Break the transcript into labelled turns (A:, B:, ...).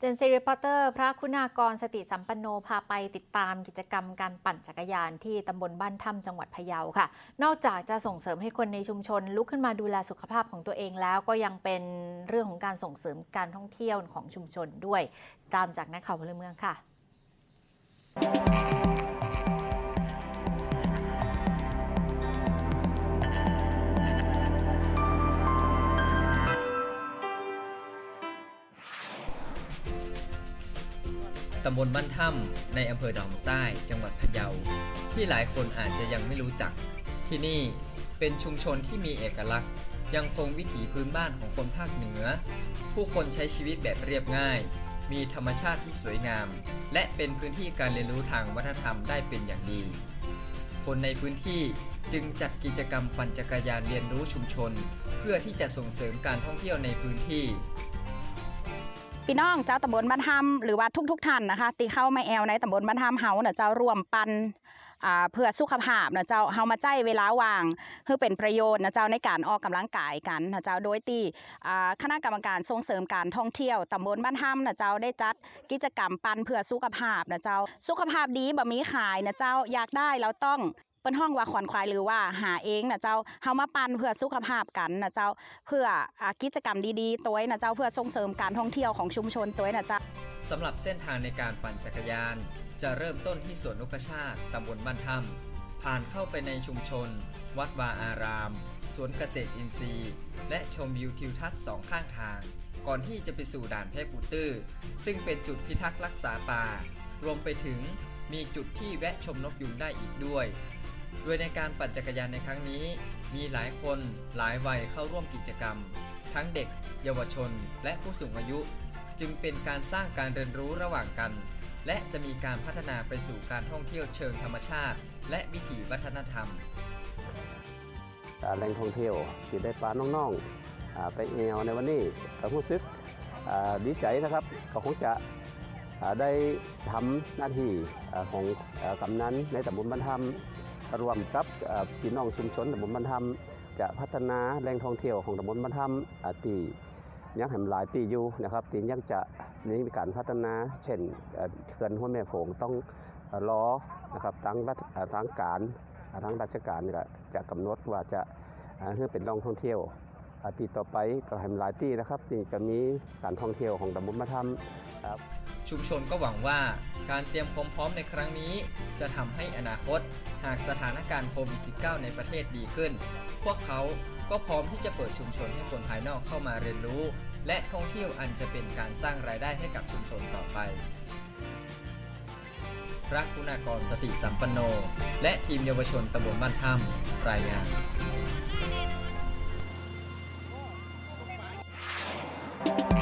A: เจนซีรีพอร์เตอร์พระคุณากรสติสัมปันโนพาไปติดตามกิจกรรมการปั่นจักรยานที่ตำบลบ้านถ้ำจังหวัดพะเยาค่ะ นอกจากจะส่งเสริมให้คนในชุมชน ลุกขึ้นมาดูแลสุขภาพของตัวเองแล้วก็ยังเป็นเรื่องของการส่งเสริมการท่องเที่ยวของชุมชนด้วย ตามจากนักข่าวพลเมืองค่ะ
B: ตำบลบ้านถ้ำในอำเภอดอกใต้ จังหวัดพะเยา ที่หลายคนอาจจะยังไม่รู้จัก ที่นี่เป็นชุมชนที่มีเอกลักษณ์ ยังคงวิถีพื้นบ้านของคนภาคเหนือ ผู้คนใช้ชีวิตแบบเรียบง่าย มีธรรมชาติที่สวยงาม และเป็นพื้นที่การเรียนรู้ทางวัฒนธรรมได้เป็นอย่างดี คนในพื้นที่จึงจัดกิจกรรมปั่นจักรยานเรียนรู้ชุมชน เพื่อที่จะส่งเสริมการท่องเที่ยวในพื้นที่
C: พี่น้องเจ้าตำบลบ้านถ้ำหรือว่าทุกๆท่านนะคะตีเข้ามาแอลในตำบลบ้านถ้ำเฮาเน่ะเจ้าร่วมปันอ่าเพื่อสุขภาพนะเจ้าเฮามาใจเวลาว่างเพื่อเป็นประโยชน์นะเจ้าในการออกกำลังกายกันนะเจ้าโดยที่อ่าคณะกรรมการส่งเสริมการท่องเที่ยวตำบลบ้านถ้ำนะเจ้าได้จัดกิจกรรมปันเพื่อสุขภาพนะเจ้าสุขภาพดีบ่มีขายนะเจ้าอยากได้เราต้อง เปิ้นห้องว่าขวัญควายหรือว่าหาเองนะเจ้าเฮามาปันเพื่อสุขภาพกันนะเจ้าเพื่ออกิจกรรมดีๆตัวนะเจ้าเพื่อส่งเสริมการท่องเที่ยวของชุมชนตัวนะเจ้า
B: สำหรับเส้นทางในการปั่นจักรยาน จะเริ่มต้นที่สวนนกชาติตำบลบ้านถ้ำผ่านเข้าไปในชุมชน วัดวาอาราม สวนเกษตรอินทรีย์ และชมวิวทิวทัศน์สองข้างทาง ก่อนที่จะไปสู่ด่านเพชรปูตื้อซึ่งเป็นจุดพิทักษ์รักษาป่า รวมไปถึงมีจุดที่แวะชมนกยุงได้อีกด้วย โดยในการปั่นจักรยานในครั้งนี้ มีหลายคนหลายวัยเข้าร่วมกิจกรรม ทั้งเด็ก เยาวชน และผู้สูงอายุ จึงเป็นการสร้างการเรียนรู้ระหว่างกัน และจะมีการพัฒนาไปสู่การท่องเที่ยวเชิงธรรมชาติ และวิถีวัฒนธรรม
D: แหล่งท่องเที่ยวที่ได้ปลาน้องๆไปเอวในวันนี้ก็รู้สึกดีใจนะครับก็คงจะ ได้ทำหน้าที่ของกำนันในตำบลบ้านธรรมรวมกับพี่น้องชุมชนตำบลบ้านธรรมจะพัฒนาแหล่งท่องเที่ยวของตำบลบ้านธรรมตียังแห่หลายปีอยู่นะครับตียังจะมีการพัฒนาเช่นเขื่อนห้วยแม่โฝงต้องเอ่อรอนะครับทางรัฐอ่าทางการอ่าทางราชการก็จะกำหนดว่าจะเพื่อเป็นน่องท่องเที่ยว อาทิตย์ต่อไปก็ให้มันหลายที่นะครับที่จะมีการท่องเที่ยวของตำบลมะทำครับ
B: ชุมชนก็หวังว่าการเตรียมความพร้อมในครั้งนี้ จะทำให้อนาคต หากสถานการณ์โควิด -19 ในประเทศดีขึ้น พวกเขาก็พร้อมที่จะเปิดชุมชนให้คนภายนอกเข้ามาเรียนรู้ และท่องเที่ยวอันจะเป็นการสร้างรายได้ให้กับชุมชนต่อไป พระคุณากรสติสัมปันโน และทีมเยาวชนตำบลบ้านถ้ำรายงาน
A: Thank you.